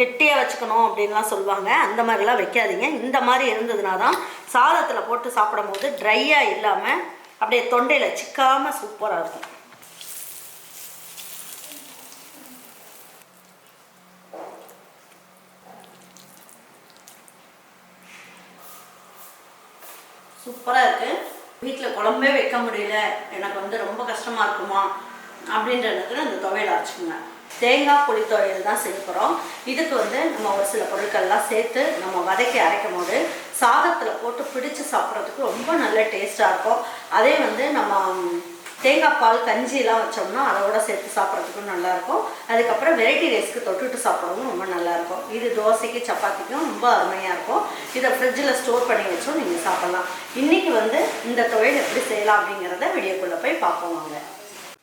கெட்டியாக வச்சுக்கணும் அப்படின்லாம் சொல்லுவாங்க. அந்த மாதிரிலாம் வைக்காதீங்க. இந்த மாதிரி இருந்ததுனா தான் சாதத்தில் போட்டு சாப்பிடும்போது ட்ரையாக இல்லாமல் அப்படியே தொண்டையில் சிக்காமல் சூப்பராக இருக்கும். சூப்பராக இருக்குது வீட்டில் குழம்பே வைக்க முடியல. எனக்கு வந்து ரொம்ப கஷ்டமாக இருக்குமா? அப்படின்ற நேரத்தில் இந்த துவையல் அரைச்சிக்கோங்க. தேங்காய் புளி துவையல் தான் செய்ய போகிறோம் இதுக்கு வந்து நம்ம ஒரு சில பொருட்கள்லாம் சேர்த்து நம்ம வதக்கி அரைக்கும் போது சாதத்தில் போட்டு பிடிச்சு சாப்பிட்றதுக்கு ரொம்ப நல்ல டேஸ்ட்டாக இருக்கும். அதே வந்து நம்ம தேங்காய் பால் கஞ்சிலாம் வச்சோம்னா அதோட சேர்த்து சாப்பிட்றதுக்கும் நல்லாயிருக்கும் அதுக்கப்புறம் வெரைட்டி ரைஸ்க்கு தொட்டுட்டு சாப்பிடவும் ரொம்ப நல்லாயிருக்கும் இது தோசைக்கு சப்பாத்திக்கும் ரொம்ப அருமையாக இருக்கும். இதை ஃப்ரிட்ஜில் ஸ்டோர் பண்ணி வச்சும் நீங்கள் சாப்பிட்லாம். இன்றைக்கி வந்து இந்த தொழில் எப்படி செய்யலாம் அப்படிங்கிறத வீடியோக்குள்ளே போய் பார்ப்போம் வாங்க.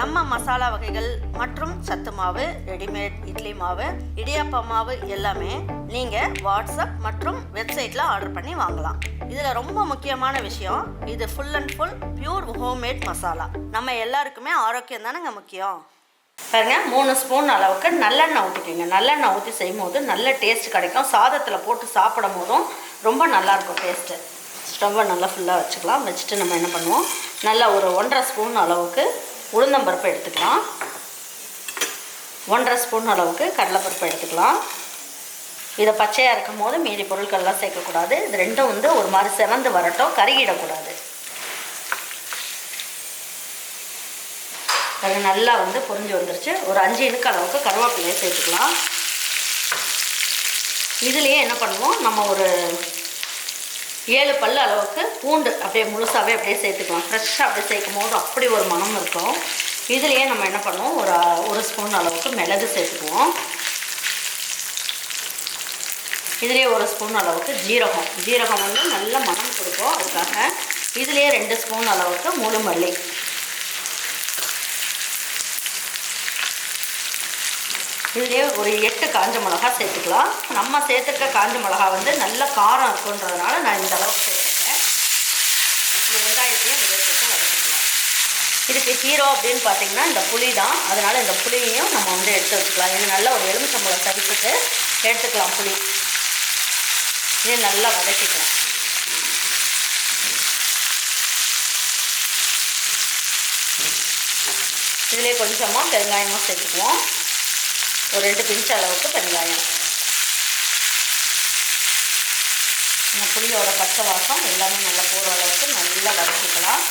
நம்ம மசாலா வகைகள் மற்றும் சத்து மாவு ரெடிமேட் இட்லி மாவு இடியாப்ப மாவு எல்லாமே நீங்கள் வாட்ஸ்அப் மற்றும் வெப்சைட்டில் ஆர்டர் பண்ணி வாங்கலாம். இதில் ரொம்ப முக்கியமான விஷயம் இது full and full pure homemade masala. நம்ம எல்லாருக்குமே ஆரோக்கியம் தானேங்க முக்கியம்? பாருங்க மூணு ஸ்பூன் அளவுக்கு நல்லெண்ணெய் ஊற்றிக்கோங்க நல்லெண்ணெய் ஊற்றி செய்யும் போது நல்ல டேஸ்ட் கிடைக்கும். சாதத்தில் போட்டு சாப்பிடும் போதும் ரொம்ப நல்லாயிருக்கும் டேஸ்ட்டு ஸ்டவ்வை நல்லா ஃபுல்லாக வச்சுக்கலாம். வச்சுட்டு நம்ம என்ன பண்ணுவோம்? நல்லா ஒரு ஒன்றரை ஸ்பூன் அளவுக்கு உளுந்தம்பருப்பு எடுத்துக்கலாம். ஒன்றரை ஸ்பூன் அளவுக்கு கடலைப்பருப்பு எடுத்துக்கலாம். இதை பச்சையாக இருக்கும் போது மீதி பொருட்கள்லாம் சேர்க்கக்கூடாது. இது ரெண்டும் வந்து ஒரு மாதிரி சிறந்து வரட்டும் கருகிடக்கூடாது. அது நல்லா வந்து பொரிஞ்சு வந்துருச்சு. ஒரு அஞ்சு இனுக்கு அளவுக்கு கருவேப்பிலையை சேர்த்துக்கலாம். இதுலேயே என்ன பண்ணுவோம்? நம்ம ஒரு ஏழு பல் அளவுக்கு பூண்டு அப்படியே முழுசாகவே அப்படியே சேர்த்துக்கலாம். ஃப்ரெஷ்ஷாக அப்படியே சேர்க்கும் போது அப்படி ஒரு மனம் இருக்கும். இதுலேயே நம்ம என்ன பண்ணுவோம்? ஒரு ஒரு ஸ்பூன் அளவுக்கு மிளகு சேர்த்துக்குவோம். இதுலேயே ஒரு ஸ்பூன் அளவுக்கு ஜீரகம். ஜீரகம் வந்து நல்ல மனம் கொடுக்கும். அதுக்காக இதுலேயே ரெண்டு ஸ்பூன் அளவுக்கு முழு மல்லி. இதுலேயே ஒரு எட்டு காஞ்ச மிளகா சேர்த்துக்கலாம். நம்ம சேர்த்துக்க காஞ்ச மிளகா வந்து நல்ல காரம் இருக்குன்றதுனால நான் இந்த அளவுக்கு சேர்த்துருக்கேன் இந்த வெங்காயத்தையும் இதில் சேர்த்து வதக்கிக்கலாம். இதுக்கு ஹீரோ அப்படின்னு பார்த்தீங்கன்னா இந்த புளி தான். அதனால் இந்த புளியையும் நம்ம வந்து எடுத்து வச்சுக்கலாம். இது நல்ல ஒரு எலுமிச்சம்பழம் சைஸுக்கு எடுத்துக்கலாம் புளி. இது நல்லா வதக்கிக்கலாம். இதிலே கொஞ்சமாக பெருங்காயமாக சேர்த்துக்குவோம். ஒரு ரெண்டு பிஞ்ச் அளவுக்கு பெருங்காயம் இந்த புளியோட பச்சை வாசம் எல்லாமே நல்லா போகிற அளவுக்கு நல்லா வதக்கிக்கலாம்.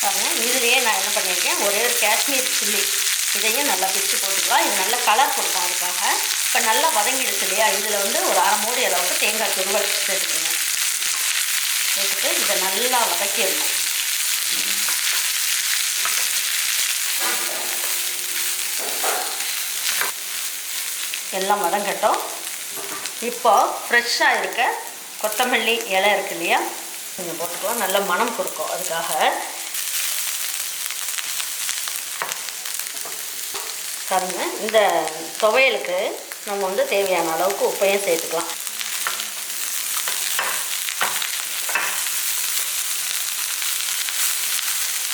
பாருங்கள் இதுலேயே நான் என்ன பண்ணியிருக்கேன் ஒரே ஒரு காஷ்மீர் சில்லி. இதையும் நல்லா பிச்சு போட்டுக்கலாம். இது நல்ல கலர் கொடுக்கும் அதுக்காக. இப்போ நல்லா வதங்கிடுச்சு இல்லையா? இதில் வந்து ஒரு அரை மூடி அளவுக்கு தேங்காய் துருவல் சேர்த்துக்கோங்க. சேர்த்துட்டு இதை நல்லா வதக்கிடணும். எல்லாம் வதங்கட்டும் இப்போ ஃப்ரெஷ்ஷாக இருக்க கொத்தமல்லி இலை இருக்கு இல்லையா? நீங்கள் போட்டுக்கலாம் நல்ல மனம் கொடுக்கும் அதுக்காக. பாருங்க இந்த துவையலுக்கு நம்ம வந்து தேவையான அளவுக்கு உப்பையும் சேர்த்துக்கலாம்.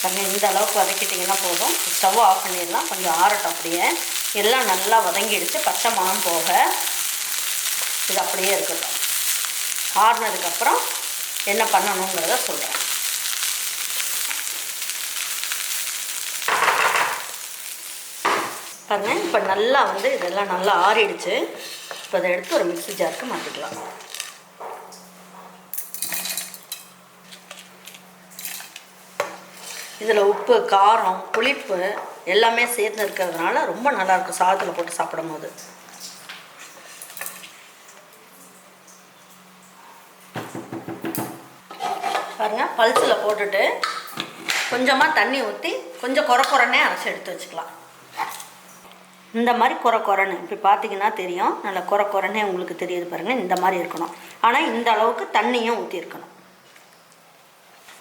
பாருங்க இந்த அளவுக்கு வதக்கிட்டிங்கன்னா போதும். ஸ்டவ் ஆஃப் பண்ணிடலாம். கொஞ்சம் ஆறட்டும் அப்படியே. எல்லாம் நல்லா வதங்கிடுச்சு. பச்சை மணம் போக இது அப்படியே இருக்கட்டும். ஆறுனதுக்கப்புறம் என்ன பண்ணணுங்கிறத சொல்கிறேன் பாருங்கள் இப்போ நல்லா வந்து இதெல்லாம் நல்லா ஆறிடுச்சு. இப்போ அதை எடுத்து ஒரு மிக்சி ஜாருக்கு மாற்றிக்கலாம் இதில் உப்பு காரம் புளிப்பு எல்லாமே சேர்ந்து இருக்கிறதுனால ரொம்ப நல்லாயிருக்கும் சாதத்தில் போட்டு சாப்பிடும் போது பாருங்கள் பல்ஸில் போட்டுட்டு கொஞ்சமாக தண்ணி ஊற்றி கொஞ்சம் குறை குறைனே அரைச்சி எடுத்து வச்சுக்கலாம். இந்த மாதிரி குறை குறைன்னு இப்படி பார்த்தீங்கன்னா தெரியும். நல்லா குறை குறைன்னே உங்களுக்கு தெரியுது பாருங்கள் இந்த மாதிரி இருக்கணும். ஆனால் இந்த அளவுக்கு தண்ணியும் ஊற்றிருக்கணும்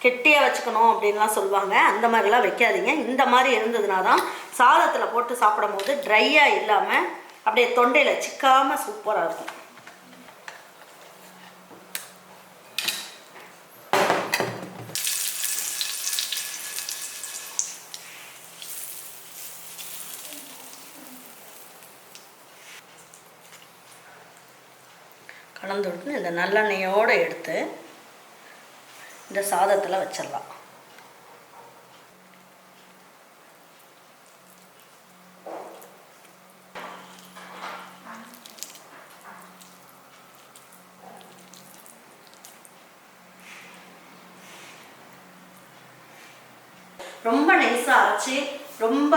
கெட்டியாக வச்சுக்கணும் அப்படின்லாம் சொல்லுவாங்க. அந்த மாதிரிலாம் வைக்காதீங்க. இந்த மாதிரி இருந்ததுனா தான் சாதத்தில் போட்டு சாப்பிடும் போது ட்ரையாக இல்லாமல் அப்படியே தொண்டையில் சிக்காமல் சூப்பராக இருக்கும். கலந்து விட்டு இந்த நல்லெண்ணெயோடு எடுத்து இந்த சாதத்தில் வச்சிடலாம் ரொம்ப நைஸாக அரைச்சி ரொம்ப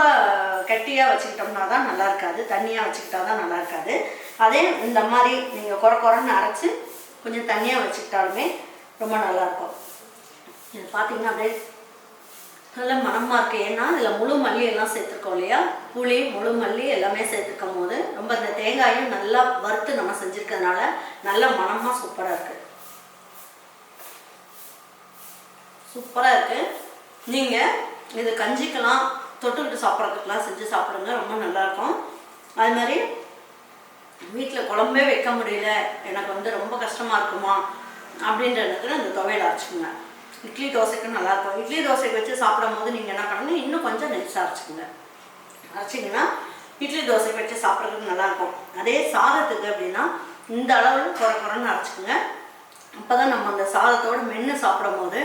கெட்டியாக வச்சுக்கிட்டோம்னா தான் நல்லா இருக்காது. தண்ணியாக வச்சுக்கிட்டா தான் நல்லா இருக்காது. அதே இந்த மாதிரி நீங்கள் குறை குறைன்னு அரைச்சி கொஞ்சம் தண்ணியாக வச்சுக்கிட்டாலுமே ரொம்ப நல்லாயிருக்கும் இது பார்த்தீங்கன்னா அப்படியே நல்ல மனமாக இருக்குது ஏன்னா இதில் முழு மல்லி எல்லாம் சேர்த்துருக்கோம் இல்லையா? புளி முழு மல்லி எல்லாமே சேர்த்துருக்கும் போது ரொம்ப இந்த தேங்காயும் நல்லா வறுத்து நம்ம செஞ்சுருக்கறதுனால நல்ல மனமாக சூப்பராக இருக்குது சூப்பராக இருக்குது நீங்கள் இது கஞ்சிக்கெல்லாம் தொட்டுக்கிட்டு சாப்பிட்றதுக்கெலாம் செஞ்சு சாப்பிடுங்க. ரொம்ப நல்லாயிருக்கும் அது மாதிரி வீட்டில் குழம்பே வைக்க முடியல. எனக்கு வந்து ரொம்ப கஷ்டமாக இருக்குமா? அப்படின்ற இந்த துவையில் அரைச்சிக்கோங்க இட்லி தோசைக்கு நல்லாயிருக்கும். இட்லி தோசைக்கு வச்சு சாப்பிடும் போது நீங்கள் என்ன பண்ணணும்? இன்னும் கொஞ்சம் நெய்ஸாக அரைச்சிக்கோங்க. அரைச்சிங்கன்னா இட்லி தோசைக்கு வச்சு சாப்பிட்றதுக்கு நல்லாயிருக்கும். அதே சாதத்துக்கு அப்படின்னா இந்த அளவில் குறை குறைன்னு அரைச்சிக்கோங்க. அப்போ தான் நம்ம அந்த சாதத்தோடு மென்று சாப்பிடும் போது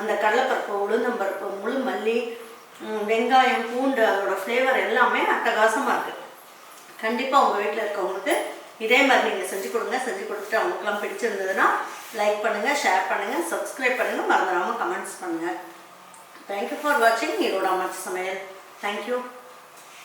அந்த கடலைப்பருப்பு உளுந்தம்பருப்பு முழு மல்லி வெங்காயம் பூண்டு அதோட ஃப்ளேவர் எல்லாமே அட்டகாசமாக இருக்குது கண்டிப்பாக உங்கள் வீட்டில் இருக்கவங்களுக்கு இதே மாதிரி நீங்கள் செஞ்சு கொடுங்க செஞ்சு கொடுத்துட்டு அவங்களுக்குலாம் பிடிச்சிருந்ததுன்னா லைக் பண்ணுங்கள் ஷேர் பண்ணுங்கள் சப்ஸ்கிரைப் பண்ணுங்கள் மறந்துடாமல் கமெண்ட்ஸ் பண்ணுங்கள் தேங்க்யூ ஃபார் வாட்சிங் ஈரோட சமையல். தேங்க்யூ